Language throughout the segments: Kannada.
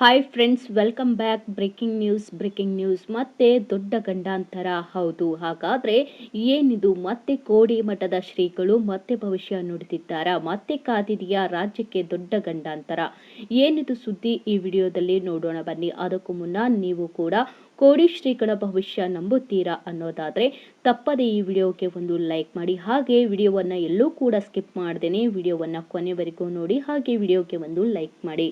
Hi friends welcome back breaking news breaking news ಮತ್ತೆ ದೊಡ್ಡ ಗಂಡಾಂತರ. ಹೌದು, ಹಾಗಾದ್ರೆ ಏನಿದು? ಮತ್ತೆ ಕೋಡಿ ಮಠದ ಶ್ರೀಗಳು ಮತ್ತೆ ಭವಿಷ್ಯ ನುಡಿದಿದ್ದಾರಾ? ಮತ್ತೆ ಕಾದಿದೆಯಾ ರಾಜ್ಯಕ್ಕೆ ದೊಡ್ಡ ಗಂಡಾಂತರ? ಏನಿದು ಸುದ್ದಿ? ಈ ವಿಡಿಯೋದಲ್ಲಿ ನೋಡೋಣ ಬನ್ನಿ. ಅದಕ್ಕೂ ಮುನ್ನ ನೀವು ಕೂಡ ಕೋಡಿ ಶ್ರೀಗಳ ಭವಿಷ್ಯ ನಂಬುತ್ತೀರಾ ಅನ್ನೋದಾದರೆ ತಪ್ಪದೆ ಈ ವಿಡಿಯೋಗೆ ಒಂದು ಲೈಕ್ ಮಾಡಿ. ಹಾಗೆ ವಿಡಿಯೋವನ್ನು ಎಲ್ಲೂ ಕೂಡ ಸ್ಕಿಪ್ ಮಾಡ್ದೇನೆ ವಿಡಿಯೋವನ್ನು ಕೊನೆವರೆಗೂ ನೋಡಿ. ಹಾಗೆ ವಿಡಿಯೋಗೆ ಒಂದು ಲೈಕ್ ಮಾಡಿ.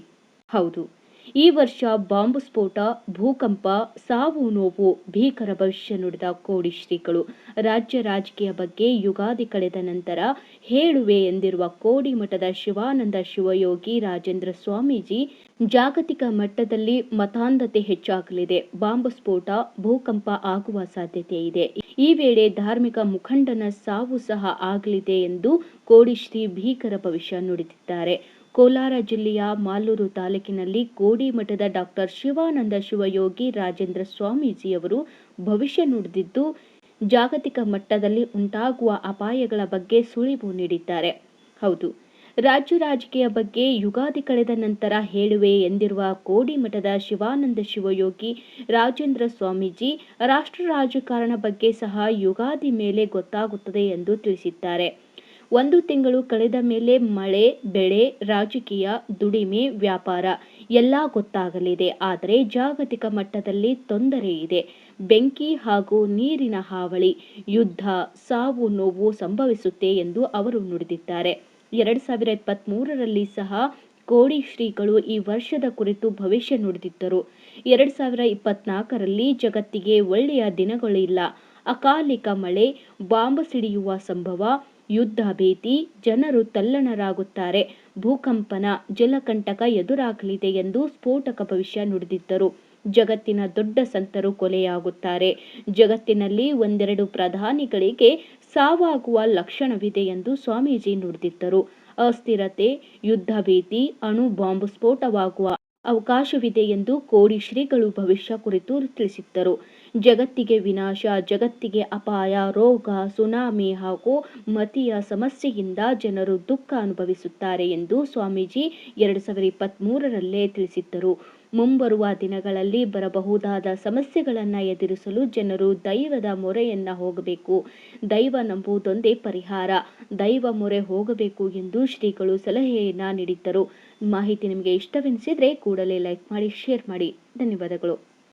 ಹೌದು. ಈ ವರ್ಷ ಬಾಂಬ್ ಸ್ಫೋಟ, ಭೂಕಂಪ, ಸಾವು ನೋವು, ಭೀಕರ ಭವಿಷ್ಯ ನುಡಿದ ಕೋಡಿ ಶ್ರೀಗಳು. ರಾಜ್ಯ ರಾಜಕೀಯ ಬಗ್ಗೆ ಯುಗಾದಿ ಕಳೆದ ನಂತರ ಹೇಳುವೆ ಎಂದಿರುವ ಕೋಡಿ ಮಠದ ಶಿವಾನಂದ ಶಿವಯೋಗಿ ರಾಜೇಂದ್ರ ಸ್ವಾಮೀಜಿ ಜಾಗತಿಕ ಮಟ್ಟದಲ್ಲಿ ಮತಾಂಧತೆ ಹೆಚ್ಚಾಗಲಿದೆ. ಬಾಂಬ್ ಸ್ಫೋಟ, ಭೂಕಂಪ ಆಗುವ ಸಾಧ್ಯತೆ ಇದೆ. ಈ ವೇಳೆ ಧಾರ್ಮಿಕ ಮುಖಂಡನ ಸಾವು ಸಹ ಆಗಲಿದೆ ಎಂದು ಕೋಡಿಶ್ರೀ ಭೀಕರ ಭವಿಷ್ಯ ನುಡಿದಿದ್ದಾರೆ. ಕೋಲಾರ ಜಿಲ್ಲೆಯ ಮಾಲೂರು ತಾಲೂಕಿನಲ್ಲಿ ಕೋಡಿ ಮಠದ ಡಾಕ್ಟರ್ ಶಿವಾನಂದ ಶಿವಯೋಗಿ ರಾಜೇಂದ್ರ ಸ್ವಾಮೀಜಿಯವರು ಭವಿಷ್ಯ ನುಡಿದಿದ್ದು, ಜಾಗತಿಕ ಮಟ್ಟದಲ್ಲಿ ಉಂಟಾಗುವ ಅಪಾಯಗಳ ಬಗ್ಗೆ ಸುಳಿವು ನೀಡಿದ್ದಾರೆ. ಹೌದು, ರಾಜ್ಯ ರಾಜಕೀಯ ಬಗ್ಗೆ ಯುಗಾದಿ ಕಳೆದ ನಂತರ ಹೇಳುವೆ ಎಂದಿರುವ ಕೋಡಿ ಮಠದ ಶಿವಾನಂದ ಶಿವಯೋಗಿ ರಾಜೇಂದ್ರ ಸ್ವಾಮೀಜಿ, ರಾಷ್ಟ್ರ ರಾಜಕಾರಣ ಬಗ್ಗೆ ಸಹ ಯುಗಾದಿ ಮೇಲೆ ಗೊತ್ತಾಗುತ್ತದೆ ಎಂದು ತಿಳಿಸಿದ್ದಾರೆ. ಒಂದು ತಿಂಗಳು ಕಳೆದ ಮೇಲೆ ಮಳೆ, ಬೆಳೆ, ರಾಜಕೀಯ, ದುಡಿಮೆ, ವ್ಯಾಪಾರ ಎಲ್ಲ ಗೊತ್ತಾಗಲಿದೆ. ಆದರೆ ಜಾಗತಿಕ ಮಟ್ಟದಲ್ಲಿ ತೊಂದರೆ ಇದೆ. ಬೆಂಕಿ ಹಾಗೂ ನೀರಿನ ಹಾವಳಿ, ಯುದ್ಧ, ಸಾವು ನೋವು ಸಂಭವಿಸುತ್ತೆ ಎಂದು ಅವರು ನುಡಿದಿದ್ದಾರೆ. ಎರಡು ಸಾವಿರ ಇಪ್ಪತ್ತ್ಮೂರರಲ್ಲಿ ಸಹ ಕೋಡಿ ಶ್ರೀಗಳು ಈ ವರ್ಷದ ಕುರಿತು ಭವಿಷ್ಯ ನುಡಿದಿದ್ದರು. ಎರಡು ಸಾವಿರ ಇಪ್ಪತ್ನಾಲ್ಕರಲ್ಲಿ ಜಗತ್ತಿಗೆ ಒಳ್ಳೆಯ ದಿನಗಳಿಲ್ಲ. ಅಕಾಲಿಕ ಮಳೆ, ಬಾಂಬ್ ಸಿಡಿಯುವ ಸಂಭವ ಯುದ್ಧ ಭೀತಿ, ಜನರು ತಲ್ಲಣರಾಗುತ್ತಾರೆ. ಭೂಕಂಪನ ಜಲಕಂಟಕ ಎದುರಾಗಲಿದೆ ಎಂದು ಸ್ಫೋಟಕ ಭವಿಷ್ಯ ನುಡಿದಿದ್ದರು. ಜಗತ್ತಿನ ದೊಡ್ಡ ಸಂತರು ಕೊಲೆಯಾಗುತ್ತಾರೆ. ಜಗತ್ತಿನಲ್ಲಿ ಒಂದೆರಡು ಪ್ರಧಾನಿಗಳಿಗೆ ಸಾವಾಗುವ ಲಕ್ಷಣವಿದೆ ಎಂದು ಸ್ವಾಮೀಜಿ ನುಡಿದಿದ್ದರು. ಅಸ್ಥಿರತೆ, ಯುದ್ಧ ಭೀತಿ, ಅಣು ಬಾಂಬ್ ಸ್ಫೋಟವಾಗುವ ಅವಕಾಶವಿದೆ ಎಂದು ಕೋಡಿ ಶ್ರೀಗಳು ಭವಿಷ್ಯ ಕುರಿತು ತಿಳಿಸಿದ್ದರು. ಜಗತ್ತಿಗೆ ವಿನಾಶ, ಜಗತ್ತಿಗೆ ಅಪಾಯ, ರೋಗ, ಸುನಾಮಿ ಹಾಗೂ ಮತಿಯ ಸಮಸ್ಯೆಯಿಂದ ಜನರು ದುಃಖ ಅನುಭವಿಸುತ್ತಾರೆ ಎಂದು ಸ್ವಾಮೀಜಿ ಎರಡು ಸಾವಿರದ ಇಪ್ಪತ್ತ್ಮೂರರಲ್ಲೇ ತಿಳಿಸಿದ್ದರು. ಮುಂಬರುವ ದಿನಗಳಲ್ಲಿ ಬರಬಹುದಾದ ಸಮಸ್ಯೆಗಳನ್ನು ಎದುರಿಸಲು ಜನರು ದೈವದ ಮೊರೆಯನ್ನ ಹೋಗಬೇಕು. ದೈವ ನಂಬುವುದೊಂದೇ ಪರಿಹಾರ. ದೈವ ಮೊರೆ ಹೋಗಬೇಕು ಎಂದು ಶ್ರೀಗಳು ಸಲಹೆಯನ್ನ ನೀಡಿದ್ದರು. ಮಾಹಿತಿ ನಿಮಗೆ ಇಷ್ಟವೆನಿಸಿದರೆ ಕೂಡಲೇ ಲೈಕ್ ಮಾಡಿ, ಶೇರ್ ಮಾಡಿ. ಧನ್ಯವಾದಗಳು.